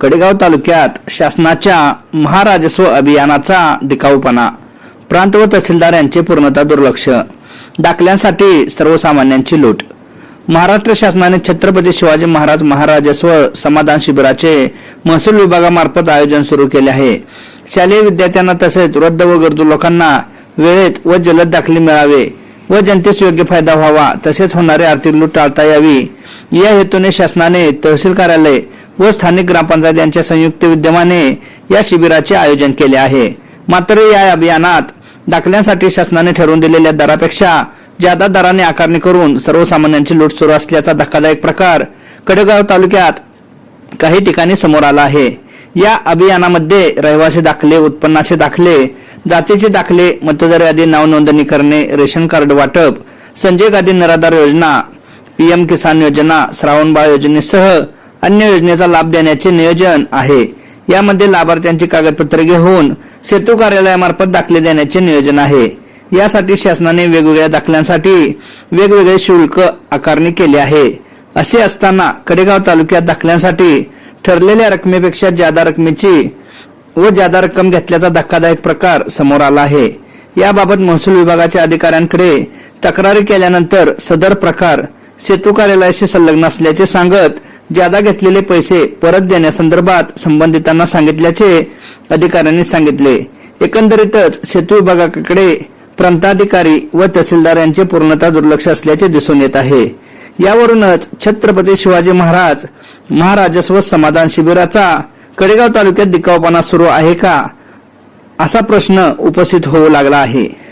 कडेगाव तालुक्यात शासनाच्या महाराजस्व अभियानाचा दिकाऊपणा प्रांत व तहसीलदार यांचे पूर्णतः दुर्लक्ष. दाखल्यांसाठी सर्वसामान्यांची लूट. महाराष्ट्र शासनाने छत्रपती शिवाजी महाराज महाराजस्व समाधान शिबिराचे महसूल विभागामार्फत आयोजन सुरू केले आहे. शालेय विद्यार्थ्यांना तसेच वृद्ध व गरजू लोकांना वेळेत व जलद दाखले मिळावे व जनतेस योग्य फायदा व्हावा तसेच होणारी आर्थिक लूट टाळता यावी. या हेतूने शासनाने तहसील कार्यालय व स्थानिक ग्रामपंचायत यांच्या संयुक्त विद्यमाने या शिबिराचे आयोजन केले आहे. मात्र या अभियानात दाखल्यांसाठी शासनाने ठरवून दिलेल्या दरापेक्षा जादा दराने आकारणी करून सर्वसामान्यांची लूट सुरू असल्याचा धक्कादायक प्रकार कडेगाव तालुक्यात काही ठिकाणी समोर आला आहे. या अभियानामध्ये रहिवासी दाखले उत्पन्नाचे दाखले जातीचे दाखले मतदार यादी नाव नोंदणी करणे रेशन कार्ड वाटप संजय गांधी निराधार योजना पीएम किसान योजना श्रावणबाळ योजनेसह अन्य योजनेचा लाभ देण्याचे नियोजन आहे. यामध्ये लाभार्थ्यांची कागदपत्रे घेऊन सेतू कार्यालयामार्फत दाखले देण्याचे नियोजन आहे. यासाठी शासनाने वेगवेगळ्या दाखल्यांसाठी वेगवेगळे शुल्क आकारणी केले आहे. असे असताना कडेगाव तालुक्यात दाखल्यांसाठी ठरलेल्या रकमेपेक्षा जादा रकमेची व जादा रक्कम घेतल्याचा धक्कादायक प्रकार समोर आला आहे. याबाबत महसूल विभागाच्या अधिकाऱ्यांकडे तक्रारी केल्यानंतर सदर प्रकार सेतू कार्यालयाशी संलग्न असल्याचे सांगत जादा घेतलेले पैसे परत देण्यासंदर्भात संबंधितांना सांगितल्याचे अधिकाऱ्यांनी सांगितले. एकंदरीतच सेतू विभागाकडे प्रांताधिकारी व तहसीलदार यांचे पूर्णतः दुर्लक्ष असल्याचे दिसून येत आहे. यावरूनच छत्रपती शिवाजी महाराज महाराजस्व समाधान शिबिराचा कडेगाव तालुक्यात दिकावपणा सुरू आहे का? असा प्रश्न उपस्थित होऊ लागला आहे.